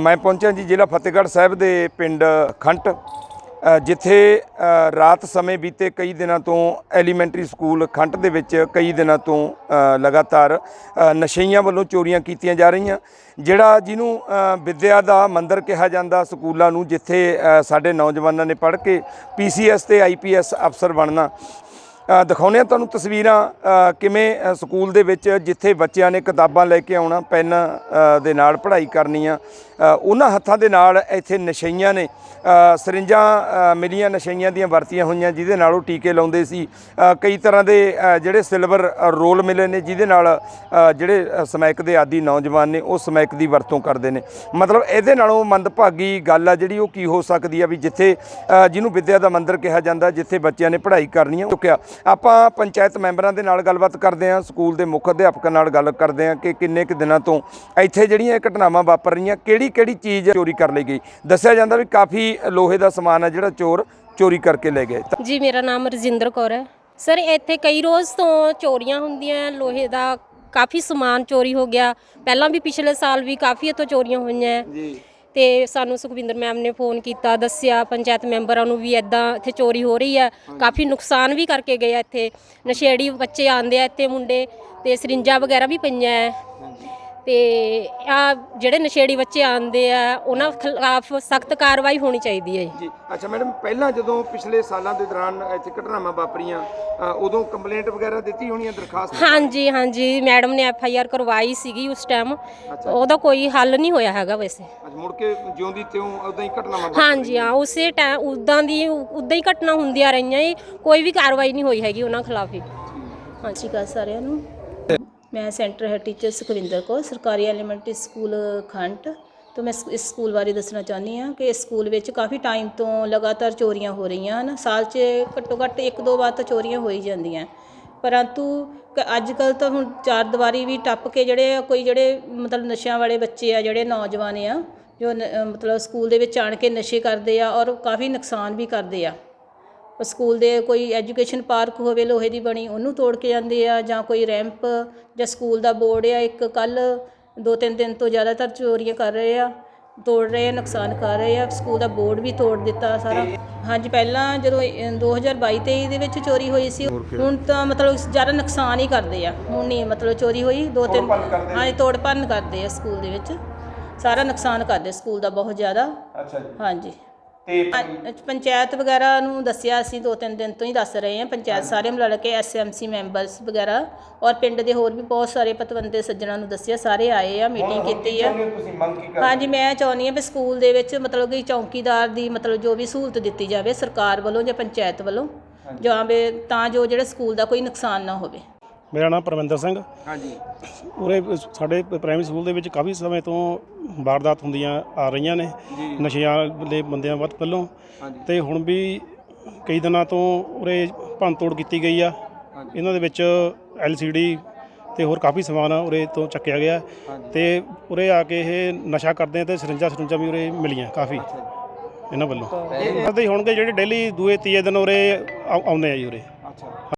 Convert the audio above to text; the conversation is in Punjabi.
ਮੈਂ ਪਹੁੰਚਿਆ ਜੀ ਜ਼ਿਲ੍ਹਾ ਫਤਿਹਗੜ੍ਹ ਸਾਹਿਬ ਦੇ ਪਿੰਡ ਖੰਟ ਜਿੱਥੇ ਰਾਤ ਸਮੇਂ ਬੀਤੇ ਕਈ ਦਿਨਾਂ ਤੋਂ ਐਲੀਮੈਂਟਰੀ ਸਕੂਲ ਖੰਟ ਦੇ ਵਿੱਚ ਕਈ ਦਿਨਾਂ ਤੋਂ ਲਗਾਤਾਰ ਅ, ਨਸ਼ਈਆਂ ਵੱਲੋਂ ਚੋਰੀਆਂ ਕੀਤੀਆਂ ਜਾ ਰਹੀਆਂ ਜਿਹੜਾ ਜਿਹਨੂੰ ਅ, ਵਿੱਦਿਆ ਦਾ ਮੰਦਰ ਕਿਹਾ ਜਾਂਦਾ ਸਕੂਲਾਂ ਨੂੰ ਜਿੱਥੇ ਸਾਡੇ ਨੌਜਵਾਨਾਂ ਨੇ ਪੜ੍ਹ ਕੇ ਪੀਸੀਐਸ ਤੇ ਆਈਪੀਐਸ ਅਫਸਰ ਬਣਨਾ ਦਿਖਾਉਂਦੇ ਹਾਂ ਤੁਹਾਨੂੰ ਤਸਵੀਰਾਂ ਕਿਵੇਂ ਸਕੂਲ ਦੇ ਵਿੱਚ ਜਿੱਥੇ ਬੱਚਿਆਂ ਨੇ ਕਿਤਾਬਾਂ ਲੈ ਕੇ ਆਉਣਾ, ਪੈਨ ਦੇ ਨਾਲ ਪੜ੍ਹਾਈ ਕਰਨੀ ਆ ਉਹਨਾਂ ਹੱਥਾਂ ਦੇ ਨਾਲ ਇੱਥੇ ਨਸ਼ਈਆਂ ਨੇ ਸਰਿੰਜਾਂ ਮਿਲੀਆਂ ਨਸ਼ਈਆਂ ਦੀਆਂ ਵਰਤੀਆਂ ਹੋਈਆਂ, ਜਿਹਦੇ ਨਾਲ ਉਹ ਟੀਕੇ ਲਾਉਂਦੇ ਸੀ। ਕਈ ਤਰ੍ਹਾਂ ਦੇ ਜਿਹੜੇ ਸਿਲਵਰ ਰੋਲ ਮਿਲੇ ਨੇ, ਜਿਹਦੇ ਨਾਲ ਜਿਹੜੇ ਸਮੈਕ ਦੇ ਆਦੀ ਨੌਜਵਾਨ ਨੇ, ਉਹ ਸਮੈਕ ਦੀ ਵਰਤੋਂ ਕਰਦੇ ਨੇ। ਮਤਲਬ ਇਹਦੇ ਨਾਲੋਂ ਮੰਦਭਾਗੀ ਗੱਲ ਆ ਜਿਹੜੀ, ਉਹ ਕੀ ਹੋ ਸਕਦੀ ਆ ਵੀ ਜਿੱਥੇ ਜਿਹਨੂੰ ਵਿੱਦਿਆ ਦਾ ਮੰਦਰ ਕਿਹਾ ਜਾਂਦਾ, ਜਿੱਥੇ ਬੱਚਿਆਂ ਨੇ ਪੜ੍ਹਾਈ ਕਰਨੀ ਆ ਕਿਹਾ ਆਪਾਂ ਪੰਚਾਇਤ ਮੈਂਬਰਾਂ ਦੇ ਨਾਲ ਗੱਲਬਾਤ ਕਰਦੇ ਹਾਂ ਸਕੂਲ ਦੇ ਮੁੱਖ ਅਧਿਆਪਕਾਂ ਨਾਲ ਗੱਲ ਕਰਦੇ ਹਾਂ ਕਿ ਕਿੰਨੇ ਕੁ ਦਿਨਾਂ ਤੋਂ ਇੱਥੇ ਜਿਹੜੀਆਂ ਇਹ ਘਟਨਾਵਾਂ ਵਾਪਰ ਰਹੀਆਂ ਕਿਹੜੀ ਕਿਹੜੀ ਚੀਜ਼ ਚੋਰੀ ਕਰ ਲਈ ਗਈ? ਦੱਸਿਆ ਜਾਂਦਾ ਵੀ ਕਾਫੀ ਲੋਹੇ ਦਾ ਸਮਾਨ ਹੈ ਜਿਹੜਾ ਚੋਰ ਚੋਰੀ ਕਰਕੇ ਲੈ ਗਏ। ਜੀ ਮੇਰਾ ਨਾਮ ਰਜਿੰਦਰ ਕੌਰ ਹੈ। ਸਰ ਇੱਥੇ ਕਈ ਰੋਜ਼ ਤੋਂ ਚੋਰੀਆਂ ਹੁੰਦੀਆਂ ਲੋਹੇ ਦਾ ਕਾਫੀ ਸਮਾਨ ਚੋਰੀ ਹੋ ਗਿਆ। ਪਹਿਲਾਂ ਵੀ ਪਿਛਲੇ ਸਾਲ ਵੀ ਕਾਫੀ ਇੱਥੋਂ ਚੋਰੀਆਂ ਹੋਈਆਂ। ਹੈ। ਜੀ। ਤੇ ਸਾਨੂੰ ਸੁਖਵਿੰਦਰ ਮੈਮ ਨੇ ਫੋਨ ਕੀਤਾ, ਦੱਸਿਆ, ਪੰਚਾਇਤ ਮੈਂਬਰਾਂ ਨੂੰ ਵੀ ਐਦਾਂ ਇੱਥੇ ਚੋਰੀ ਹੋ ਰਹੀ ਹੈ। ਕਾਫੀ ਨੁਕਸਾਨ ਵੀ ਕਰਕੇ ਗਏ ਆ ਇੱਥੇ। ਨਸ਼ੇੜੀ ਬੱਚੇ ਆਂਦੇ ਆ ਇੱਥੇ ਮੁੰਡੇ ਤੇ ਸਰਿੰਜਾਂ ਵਗੈਰਾ ਵੀ ਪਈਆਂ ਹੈ। ਤੇ ਆ ਜਿਹੜੇ ਨਸ਼ੇੜੀ ਬੱਚੇ ਆਂਦੇ ਆ ਉਹਨਾਂ ਖਿਲਾਫ ਸਖਤ ਕਾਰਵਾਈ ਹੋਣੀ ਚਾਹੀਦੀ ਹੈ ਜੀ। ਅੱਛਾ ਮੈਡਮ ਪਹਿਲਾਂ ਜਦੋਂ ਪਿਛਲੇ ਸਾਲਾਂ ਦੇ ਦੌਰਾਨ ਇੱਥੇ ਘਟਨਾਵਾਂ ਵਾਪਰੀਆਂ ਅ, ਉਦੋਂ ਕੰਪਲੇਂਟ ਵਗੈਰਾ ਦਿੱਤੀ ਹੋਣੀ ਹੈ ਦਰਖਾਸਤ? ਹਾਂਜੀ ਹਾਂਜੀ। ਮੈਡਮ ਨੇ ਐਫ ਆਈ ਆਰ ਕਰਵਾਈ ਸੀਗੀ ਉਸ ਟਾਈਮ ਉਹਦਾ ਕੋਈ ਹੱਲ ਨਹੀਂ ਹੋਇਆ ਹੈਗਾ ਵੈਸੇ। ਅੱਜ ਮੁੜ ਕੇ ਜਿਉਂਦੀ ਤਿਉਂ ਉਦਾਂ ਹੀ ਘਟਨਾਵਾਂ ਵਾਪਰ ਹਾਂਜੀ ਹਾਂ। ਉਸੇ ਟਾਈਮ ਉਦਾਂ ਦੀ ਉਦਾਂ ਹੀ ਘਟਨਾ ਹੁੰਦੀਆਂ ਰਹੀਆਂ ਜੀ ਕੋਈ ਵੀ ਕਾਰਵਾਈ ਨਹੀਂ ਹੋਈ ਹੈਗੀ ਉਹਨਾਂ ਖਿਲਾਫ ਹੀ। ਸਤਿ ਸ਼੍ਰੀ ਅਕਾਲ ਸਾਰਿਆਂ ਨੂੰ। ਮੈਂ centre head teacher Sukhwinder Kaur ਸਰਕਾਰੀ ਐਲੀਮੈਂਟਰੀ ਸਕੂਲ ਖੰਟ ਤੋਂ ਮੈਂ ਇਸ- ਇਸ ਸਕੂਲ ਬਾਰੇ ਦੱਸਣਾ ਚਾਹੁੰਦੀ ਹਾਂ ਕਿ ਇਸ ਸਕੂਲ ਵਿੱਚ ਕਾਫੀ ਟਾਈਮ ਤੋਂ ਲਗਾਤਾਰ ਚੋਰੀਆਂ ਹੋ ਰਹੀਆਂ ਹਨ। ਸਾਲ 'ਚ ਘੱਟੋ ਘੱਟ ਇੱਕ ਦੋ ਵਾਰ ਤਾਂ ਚੋਰੀਆਂ ਹੋ ਹੀ ਜਾਂਦੀਆਂ। ਪਰੰਤੂ ਕ- ਅੱਜ ਕੱਲ ਤਾਂ ਹੁਣ ਚਾਰ ਦੀਵਾਰੀ ਵੀ ਟੱਪ ਕੇ ਜਿਹੜੇ ਆ, ਕੋਈ ਜਿਹੜੇ ਮਤਲਬ ਨਸ਼ਿਆਂ ਵਾਲੇ ਬੱਚੇ ਆ ਜਿਹੜੇ ਨੌਜਵਾਨ ਆ ਜੋ ਮਤਲਬ ਸਕੂਲ ਦੇ ਵਿੱਚ ਆਣ ਕੇ ਨਸ਼ੇ ਕਰਦੇ ਆ ਔਰ ਕਾਫੀ ਨੁਕਸਾਨ ਵੀ ਕਰਦੇ ਆ। ਸਕੂਲ ਦੇ ਕੋਈ ਐਜੂਕੇਸ਼ਨ ਪਾਰਕ ਹੋਵੇ ਲੋਹੇ ਦੀ ਬਣੀ ਉਹਨੂੰ ਤੋੜ ਕੇ ਜਾਂਦੇ ਆ ਜਾਂ ਕੋਈ ਰੈਂਪ ਜਾਂ ਸਕੂਲ ਦਾ ਬੋਰਡ ਆ ਇੱਕ ਕੱਲ ਦੋ ਤਿੰਨ ਦਿਨ ਤੋਂ ਜ਼ਿਆਦਾਤਰ ਚੋਰੀਆਂ ਕਰ ਰਹੇ ਆ ਤੋੜ ਰਹੇ ਆ ਨੁਕਸਾਨ ਕਰ ਰਹੇ ਆ ਸਕੂਲ ਦਾ ਬੋਰਡ ਵੀ ਤੋੜ ਦਿੱਤਾ ਸਾਰਾ। ਹਾਂਜੀ ਪਹਿਲਾਂ ਜਦੋਂ ਇਹ 2022 23 ਦੇ ਵਿੱਚ ਚੋਰੀ ਹੋਈ ਸੀ ਹੁਣ ਤਾਂ ਮਤਲਬ ਜ਼ਿਆਦਾ ਨੁਕਸਾਨ ਹੀ ਕਰਦੇ ਆ। ਹੁਣ ਨਹੀਂ ਮਤਲਬ ਚੋਰੀ ਹੋਈ ਦੋ ਤਿੰਨ ਹਾਂਜੀ ਤੋੜ ਭੰਨ ਕਰਦੇ ਆ ਸਕੂਲ ਦੇ ਵਿੱਚ। ਸਾਰਾ ਨੁਕਸਾਨ ਕਰਦੇ ਸਕੂਲ ਦਾ ਬਹੁਤ ਜ਼ਿਆਦਾ। ਅੱਛਾ ਜੀ। ਹਾਂਜੀ। ਤੇ ਪੰਚਾਇਤ ਵਗੈਰਾ ਨੂੰ ਦੱਸਿਆ ਅਸੀਂ ਦੋ ਤਿੰਨ ਦਿਨ ਤੋਂ ਹੀ ਦੱਸ ਰਹੇ ਹਾਂ। ਪੰਚਾਇਤ ਸਾਰੇ ਮਿਲ ਕੇ ਐਸਐਮਸੀ ਮੈਂਬਰਸ ਵਗੈਰਾ ਔਰ ਪਿੰਡ ਦੇ ਹੋਰ ਵੀ ਬਹੁਤ ਸਾਰੇ ਪਤਵੰਤੇ ਸੱਜਣਾ ਨੂੰ ਦੱਸਿਆ ਸਾਰੇ ਆਏ ਆ ਮੀਟਿੰਗ ਕੀਤੀ ਆ। ਤੁਸੀਂ? ਮੰਗ ਕੀ ਕਰ ਹਾਂਜੀ ਮੈਂ ਚਾਹੁੰਦੀ ਹਾਂ ਵੀ ਸਕੂਲ ਦੇ ਵਿੱਚ ਮਤਲਬ ਕਿ ਚੌਕੀਦਾਰ ਦੀ ਮਤਲਬ ਜੋ ਵੀ ਸਹੂਲਤ ਦਿੱਤੀ ਜਾਵੇ ਸਰਕਾਰ ਵੱਲੋਂ ਜਾਂ ਪੰਚਾਇਤ ਵੱਲੋਂ ਜਾਂ ਵੀ ਤਾਂ ਜੋ ਜਿਹੜਾ ਸਕੂਲ ਦਾ ਕੋਈ ਨੁਕਸਾਨ ਨਾ ਹੋਵੇ। ਮੇਰਾ ਨਾਮ ਪਰਮਿੰਦਰ ਸਿੰਘ। ਹਾਂਜੀ। ਉਰੇ ਸਾਡੇ ਪ੍ਰਾਇਮਰੀ ਸਕੂਲ ਦੇ ਵਿੱਚ ਕਾਫੀ ਸਮੇਂ ਤੋਂ ਵਾਰਦਾਤ ਹੁੰਦੀਆਂ ਆ ਰਹੀਆਂ ਨੇ। ਨਸ਼ਿਆਂ ਦੇ ਬੰਦਿਆਂ ਵੱਧ ਪਹਿਲੋਂ। ਤੇ ਹੁਣ ਵੀ ਕਈ ਦਿਨਾਂ ਤੋਂ ਉਰੇ ਭੰਨਤੋੜ ਕੀਤੀ ਗਈ ਆ। ਇਹਨਾਂ ਦੇ ਵਿੱਚ LCD ਤੇ ਹੋਰ ਕਾਫੀ ਸਮਾਨ ਉਰੇ ਤੋਂ ਚੱਕਿਆ ਗਿਆ। ਤੇ ਉਰੇ ਆ ਕੇ ਇਹ ਨਸ਼ਾ ਕਰਦੇ ਤੇ ਸਰਿੰਜਾਂ ਸਰਿੰਜਾਂ ਵੀ ਉਰੇ ਮਿਲੀਆਂ ਕਾਫੀ। ਇਹਨਾਂ ਵੱਲੋਂ। ਕਰਦੇ ਹੋਣਗੇ ਜਿਹੜੇ ਡੇਲੀ ਦੂਏ ਤੀਏ ਦਿਨ ਉਰੇ ਆਉ- ਆਉਂਦੇ ਆ ਜੀ ਉਰੇ। ਅੱਛਾ।